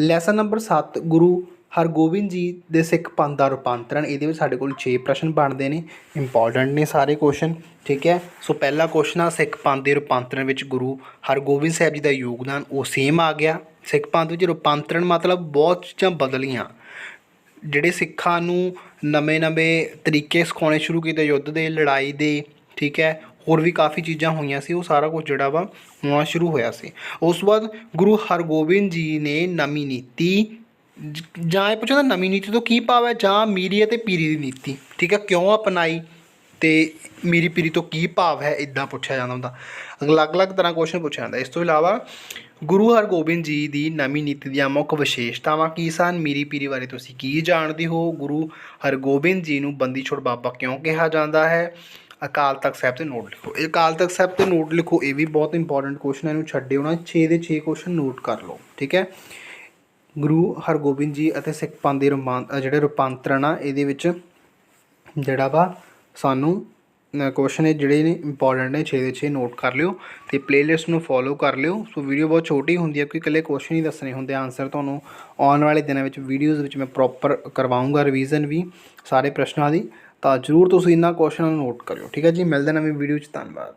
Lesson number 7 Guru Hargobind ji ਦੇ ਸਿੱਖ ਪੰਥ ਦਾ ਰੂਪਾਂਤਰਣ। ਇਹਦੇ ਵਿੱਚ ਸਾਡੇ ਕੋਲ 6 ਪ੍ਰਸ਼ਨ ਬਣਦੇ ਨੇ ਇੰਪੋਰਟੈਂਟ ਨੇ ਸਾਰੇ ਕੁਐਸਚਨ ਠੀਕ ਹੈ? ਸੋ ਪਹਿਲਾ ਕੁਐਸਚਨ ਆ, ਸਿੱਖ ਪੰਥ ਦੇ ਰੂਪਾਂਤਰਣ ਵਿੱਚ ਗੁਰੂ ਹਰਗੋਬਿੰਦ ਸਾਹਿਬ ਜੀ ਦਾ ਯੋਗਦਾਨ ਉਹ ਸੇਮ ਆ ਗਿਆ। ਸਿੱਖ ਪੰਥ ਵਿੱਚ ਰੂਪਾਂਤਰਣ ਮਤਲਬ ਬਹੁਤ ਚੀਜ਼ਾਂ ਬਦਲੀਆਂ। ਜਿਹੜੇ ਸਿੱਖਾਂ ਨੂੰ ਨਵੇਂ-ਨਵੇਂ ਤਰੀਕੇ ਸਿਖਾਉਣੇ ਸ਼ੁਰੂ ਕੀਤੇ, ਯੁੱਧ ਦੇ, ਲੜਾਈ ਦੇ, ਠੀਕ ਹੈ? ਹੋਰ ਵੀ ਕਾਫੀ ਚੀਜ਼ਾਂ ਹੋਈਆਂ ਸੀ, ਉਹ ਸਾਰਾ ਕੁਝ ਜਿਹੜਾ ਵਾ ਹੋਣਾ ਸ਼ੁਰੂ ਹੋਇਆ ਸੀ। ਉਸ ਤੋਂ ਬਾਅਦ ਗੁਰੂ ਹਰਗੋਬਿੰਦ ਜੀ ਨੇ ਨਵੀਂ ਨੀਤੀ ਜ- ਜਾਂ ਇਹ ਪੁੱਛਦਾ ਨਵੀਂ ਨੀਤੀ ਤੋਂ ਕੀ ਭਾਵ ਹੈ, ਜਾਂ ਮੀਰੀ ਅਤੇ ਪੀਰੀ ਦੀ ਨੀਤੀ, ਠੀਕ ਹੈ, ਕਿਉਂ ਅਪਣਾਈ ਤੇ ਮੀਰੀ ਪੀਰੀ ਤੋਂ ਕੀ ਭਾਵ ਹੈ ਇਦਾਂ ਪੁੱਛਿਆ ਜਾਂਦਾ ਹੁੰਦਾ। ਅਲੱਗ-ਅਲੱਗ ਤਰ੍ਹਾਂ ਕੁਐਸਚਨ ਪੁੱਛਿਆ ਜਾਂਦਾ। ਇਸ ਤੋਂ ਇਲਾਵਾ ਗੁਰੂ ਹਰਗੋਬਿੰਦ ਜੀ ਦੀ ਨਵੀਂ ਨੀਤੀ ਦੀਆਂ ਮੁੱਖ ਵਿਸ਼ੇਸ਼ਤਾਵਾਂ ਕੀ ਸਨ? ਮੀਰੀ ਪੀਰੀ ਬਾਰੇ ਤੁਸੀਂ ਕੀ ਜਾਣਦੇ ਹੋ? ਗੁਰੂ ਹਰਗੋਬਿੰਦ ਜੀ ਨੂੰ ਬੰਦੀ ਛੋੜ ਬਾਬਾ ਕਿਉਂ ਕਿਹਾ ਜਾਂਦਾ ਹੈ? ਅਕਾਲ ਤਖਤ ਸਾਹਿਬ ਤੇ ਨੋਟ ਲਿਖੋ। ਇਹ ਅਕਾਲ ਤਖਤ ਸਾਹਿਬ ਤੇ ਨੋਟ ਲਿਖੋ, ਇਹ ਵੀ ਬਹੁਤ ਇੰਪੋਰਟੈਂਟ ਕੁਐਸਚਨ ਹੈ, ਇਹਨੂੰ ਛੱਡਿਓ ਨਾ। 6 ਦੇ 6 ਕੁਐਸਚਨ ਨੋਟ ਕਰ ਲਓ, ਠੀਕ ਹੈ? ਗੁਰੂ ਹਰਗੋਬਿੰਦ ਜੀ ਅਤੇ ਸਿੱਖ ਪੰਥ ਦੇ ਰੂਪਾਂ ਜਿਹੜੇ ਰੂਪਾਂਤਰਣ ਆ, ਇਹਦੇ ਵਿੱਚ ਜਿਹੜਾ ਵਾ ਸਾਨੂੰ ਕੁਐਸਚਨ ਇਹ ਜਿਹੜੇ ਨੇ ਇੰਪੋਰਟੈਂਟ ਨੇ 6 ਦੇ 6 ਨੋਟ ਕਰ ਲਿਓ ਤੇ ਪਲੇਲਿਸਟ ਨੂੰ ਫੋਲੋ ਕਰ ਲਿਓ। ਸੋ ਵੀਡੀਓ ਬਹੁਤ ਛੋਟੀ ਹੁੰਦੀ ਹੈ, ਕਿਉਂਕਿ ਇਕੱਲੇ ਕੁਐਸਚਨ ਹੀ ਦੱਸਣੇ ਹੁੰਦੇ ਆਨਸਰ ਤੁਹਾਨੂੰ ਆਉਣ ਵਾਲੇ ਦਿਨਾਂ ਵਿੱਚ ਵੀਡੀਓਜ਼ ਵਿੱਚ ਮੈਂ ਪ੍ਰੋਪਰ ਕਰਵਾਉਂਗਾ ਰਿਵੀਜ਼ਨ ਵੀ, ਸਾਰੇ ਪ੍ਰਸ਼ਨਾਂ ਦੀ। ਤਾਂ ਜਰੂਰ ਤੁਸੀਂ ਇਹਨਾਂ ਕੁਐਸਚਨਾਂ ਨੂੰ ਨੋਟ ਕਰਿਓ। ਠੀਕ ਹੈ ਜੀ, ਮਿਲਦੇ ਨਵੀਂ ਵੀਡੀਓ 'ਚ। ਧੰਨਵਾਦ।